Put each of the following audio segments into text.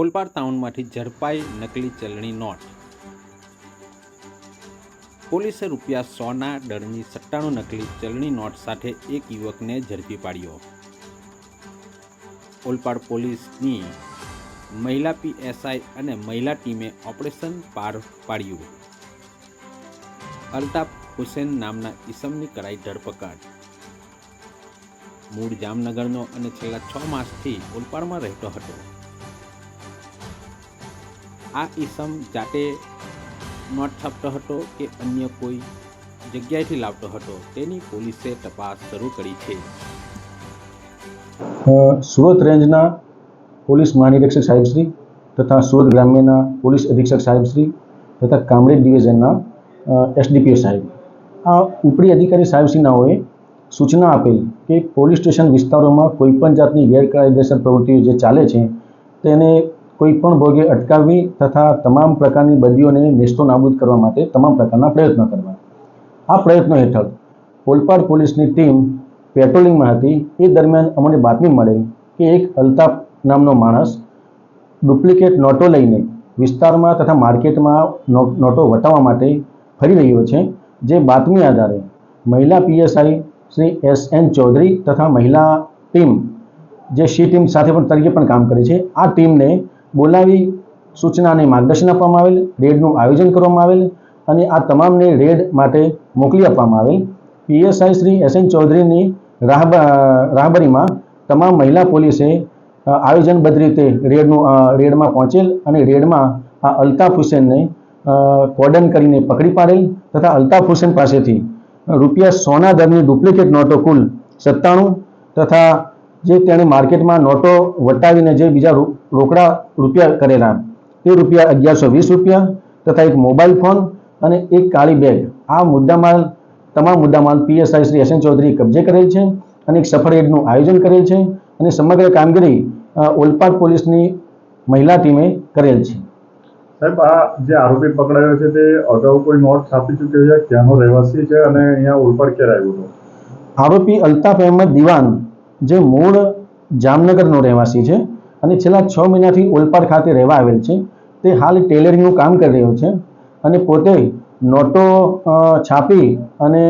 ઓલપાડ ટાઉનમાંથી ઝડપાઈ નકલી ચલણી નોટ. પોલીસે રૂપિયા સોના દરની સત્તાણું નકલી ચલણી નોટ સાથે એક યુવકને ઝડપી પાડ્યો. ઓલપાડ પોલીસની મહિલા પીએસઆઈ અને મહિલા ટીમે ઓપરેશન પાર પાડ્યું. અલ્તાફ હુસેન નામના ઈસમની કરાઈ ધરપકડ. મૂળ જામનગરનો અને છેલ્લા છ માસથી ઓલપાડમાં રહેતો હતો. આ ઈસમ જાતે ન છાપતો હતો કે અન્ય કોઈ જગ્યાએથી લાવતો હતો. તેની પોલીસે તપાસ શરૂ કરી છે. સુરત રેન્જના પોલીસ મહાનિરીક્ષક સાહેબશ્રી તથા સુરત ગ્રામ્યના પોલીસ અધિક્ષક સાહેબશ્રી તથા કામરેજ ડિવિઝનના એસડીપીઓ સાહેબ. આ ઉપરી અધિકારી સાહેબશ્રીનાઓએ સૂચના આપેલ કે પોલીસ સ્ટેશન વિસ્તારોમાં કોઈપણ જાતની ગેરકાયદેસર પ્રવૃત્તિઓ જે ચાલે છે, તેને કોઈપણ ભોગે અટકાવવી તથા તમામ પ્રકારની બદીઓને નેસ્તો નાબૂદ કરવા માટે તમામ પ્રકારના પ્રયત્નો કરવા આ પ્રયત્નો હેઠળ ઓલપાડ પોલીસની ટીમ પેટ્રોલિંગમાં હતી. એ દરમિયાન અમને બાતમી મળેલ કે એક અલ્તાફ નામનો માણસ ડુપ્લિકેટ નોટો લઈને વિસ્તારમાં તથા માર્કેટમાં નોટો વટાવવા માટે ફરી રહ્યો છે, જે બાતમી આધારે મહિલા PSI Shri S N Chaudhary તથા મહિલા ટીમ, જે સી ટીમ સાથે પણ તરીકે પણ કામ કરે છે. આ ટીમને બોલાવી સૂચનાને માર્ગદર્શન આપવામાં આવેલ, રેડનું આયોજન કરવામાં આવેલ અને આ તમામને રેડ માટે મોકલી આપવામાં આવેલ. પીએસઆઈ શ્રી એસ એન ચૌધરીની રાહબ રાહબરીમાં તમામ મહિલા પોલીસે આયોજનબદ્ધ રીતે રેડનું રેડમાં પહોંચેલ અને રેડમાં આ અલ્તાફ હુસેનને કોર્ડન કરીને પકડી પાડેલ તથા અલ્તાફ હુસેન પાસેથી રૂપિયા સોના દરની ડુપ્લિકેટ નોટો કુલ સત્તાણું તથા જે તેણે માર્કેટમાં નોટો વટાવીને જે બીજા રોકડા રૂપિયા કરેલા. તે રૂપિયા અગિયારસો વીસ રૂપિયા તથા એક મોબાઈલ ફોન અને એક કાળી બેગ. આ મુદ્દામાલ તમામ મુદ્દામાલ પીએસઆઈ શ્રી એસ એન ચૌધરીએ કબજે કરેલ છે અને એક સફળ એડનું આયોજન કરેલ છે અને સમગ્ર કામગીરી ઓલપાડ પોલીસની મહિલા ટીમે કરેલ છે. સાહેબ આ જે આરોપી પકડાયો છે તે અગાઉ કોઈ નોટ છાપી ચૂક્યો છે? ક્યાંનો રહેવાસી છે અને અહીંયા ઓલપાડ ક્યારે આવ્યો હતો? આરોપી અલ્તાફ અહેમદ દિવાન જે મૂળ જામનગરનો રહેવાસી છે અને છેલ્લા છ મહિનાથી ઓલપાડ ખાતે રહેવા આવેલ છે. તે હાલ ટેલરિંગનું કામ કરી રહ્યો છે અને પોતે નોટો છાપી અને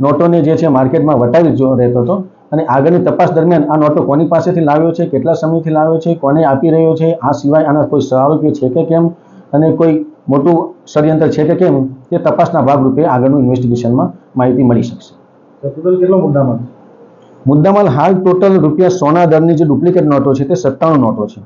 નોટોને જે છે માર્કેટમાં વટાવી જો રહેતો હતો અને આગળની તપાસ દરમિયાન આ નોટો કોની પાસેથી લાવ્યો છે, કેટલા સમયથી લાવ્યો છે, કોને આપી રહ્યો છે, આ સિવાય આના કોઈ સહારોપીઓ છે કે કેમ અને કોઈ મોટું ષડયંત્ર છે કે કેમ, તે તપાસના ભાગરૂપે આગળનું ઇન્વેસ્ટિગેશનમાં માહિતી મળી શકશે. કેટલો મુદ્દામાં મુદ્દામાલ હાલ ટોટલ રૂપિયા સોના દરની જે ડુપ્લિકેટ નોટો છે તે સત્તાણું નોટો છે.